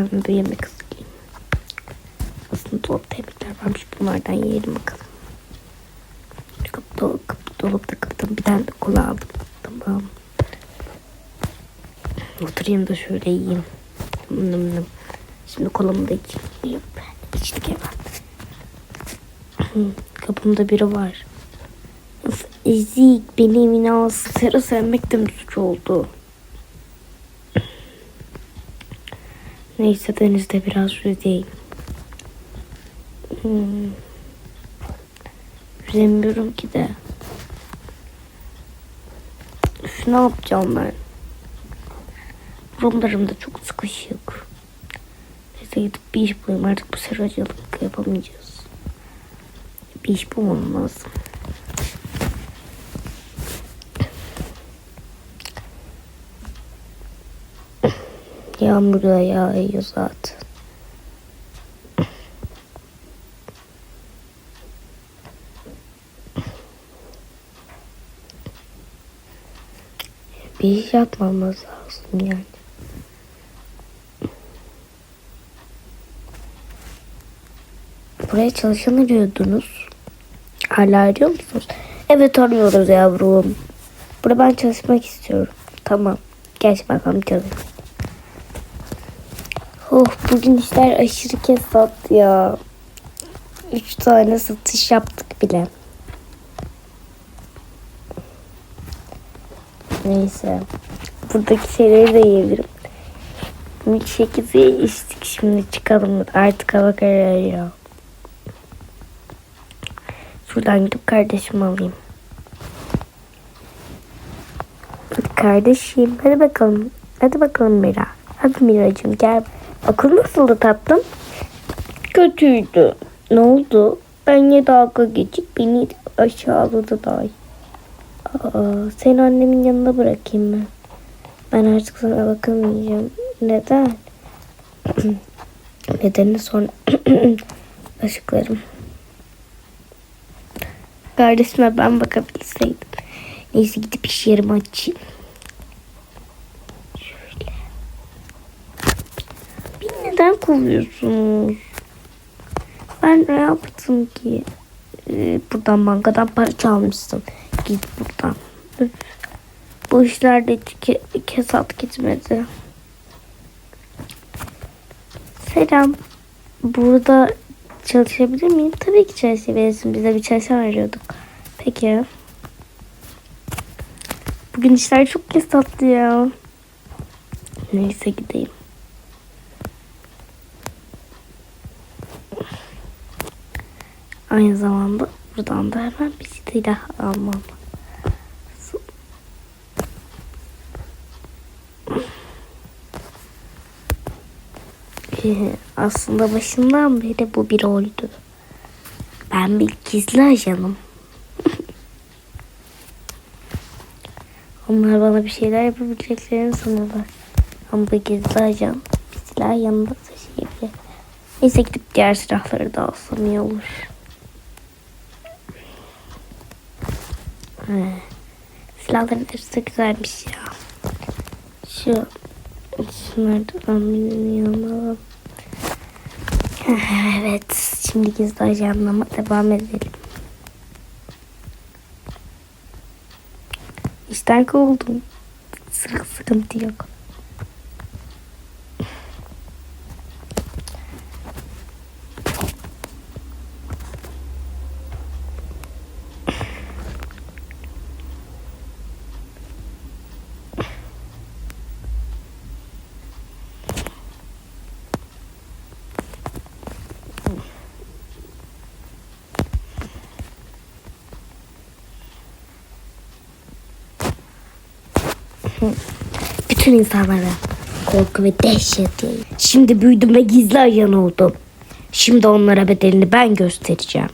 kendime bir yemek hazırlayayım. Aslında dolapta yemekler varmış. Bunlardan yiyelim bakalım. Kapı dolu, kapı dolapta kapıdan bir tane de kola aldım. Tamam. Oturayım da şöyle yiyeyim. Nım nım. Şimdi kolamı da içeyim. İçtik hemen. Hı, Kapımda biri var. Ezik beni evine alsın. Sera sevmek de mi suç oldu? Neyse denizde biraz yüzeyim. Hmm. Yüzemiyorum ki de. Üf, ne yapacağım ben? Burunlarım da çok sıkışık. Neyse gidip bir iş bulayım. Artık bu seracılık yapamayacağız. Bir iş bulmam lazım. Yağmur da yağıyor zaten. Bir iş yapmamız lazım yani. Buraya çalışan arıyordunuz. Hala arıyor musunuz? Evet arıyoruz yavrum. Burada ben çalışmak istiyorum. Tamam. Gel bakalım çalış. Oh bugün işler aşırı kesat ya. Üç tane satış yaptık bile. Neyse. Buradaki şeyleri de yiyebilirim. Milkshake'i içtik şimdi çıkalım. Artık hava kararıyor. Şuradan gidip kardeşimi alayım. Hadi kardeşim hadi bakalım. Hadi bakalım Mira. Hadi Miracığım gel. Okul nasıldı tatlım? Kötüydü. Ne oldu? Benle dalga geçip beni aşağıladı day. Aa, seni annemin yanına bırakayım mı? Ben artık sana bakamayacağım. Neden? Nedenini sonra açıklarım. Kardeşime ben bakabilseydim. Neyse gidip iş yerimi açayım. Beni neden kovuyorsunuz? Ben ne yaptım ki? Ee, buradan bankadan para çalmışsın. Git buradan. Üf. Bu işlerde ke kesat gitmedi. Selam. Burada çalışabilir miyim? Tabii ki çalışabilirsin. Bize bir çalışan arıyorduk. Peki. Bugün işler çok kesatlı ya. Neyse gideyim. Aynı zamanda buradan da hemen bir silah almam. Ee, aslında başından beri bu bir roldü. Ben bir gizli ajanım. Onlar bana bir şeyler yapabileceklerini sanıyorlar. Ama bu gizli ajan bir silah yanında taşıyabilir. Neyse gidip diğer silahları da alsam iyi olur. He. Silahların hepsi güzelmiş ya. Şu birini yanına alalım. Evet, şimdi gizli ajanlama devam edelim. İşten kovuldum. Sık sıkıntı yok. Bütün insanlara korku ve dehşet yayın. Şimdi büyüdüm ve gizli ajan oldum. Şimdi onlara bedelini ben göstereceğim.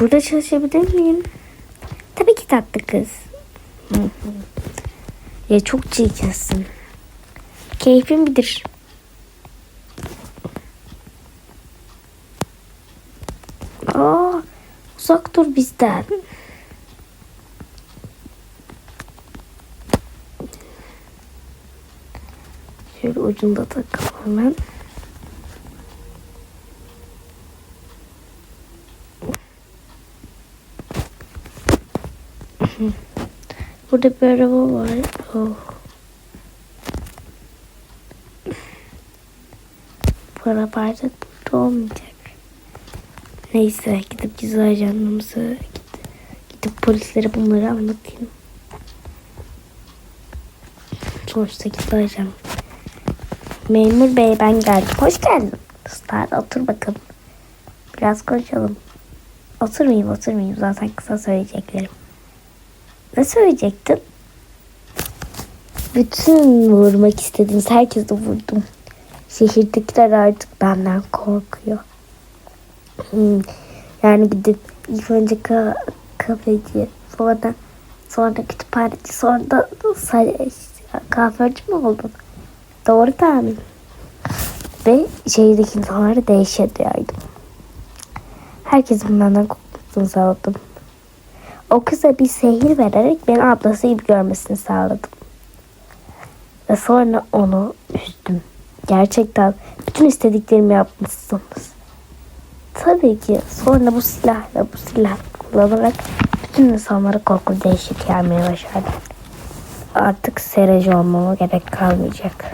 Burada çalışabilir miyim? Tabii ki tatlı kız. Ya çok çirkinsin. Keyfin bilir. Aa, Uzak dur bizden. Şöyle ucunda takalım hemen. Burada bir araba var. Oh. Bu arabayla olmayacak. Neyse gidip gizli ajanlığımıza gidip, gidip polislere bunları anlatayım. Sonuçta gizli ajan. Memur bey ben geldim. Hoş geldin. Star otur bakalım. Biraz konuşalım. Oturmayayım oturmayayım zaten kısa söyleyeceklerim. Ne söyleyecektin? Bütün vurmak istediğiniz herkesi vurdum. Şehirdekiler artık benden korkuyor. Hmm, Yani gidip ilk önce ka kafeci, sonra sonra kütüphaneci, sonra da kahveci mi oldun? Doğru tahmin. Ve şehirdeki insanlara dehşet yaydım. Herkesin benden korkmasını sağladım. O kıza bir sehir vererek beni ablası gibi görmesini sağladım. Ve sonra onu üzdüm. Gerçekten bütün istediklerimi yapmışsınız. Tabii ki sonra bu silahla bu silah kullanarak bütün insanlara korku dehşet gelmeye başardım. Artık sereci olmama gerek kalmayacak.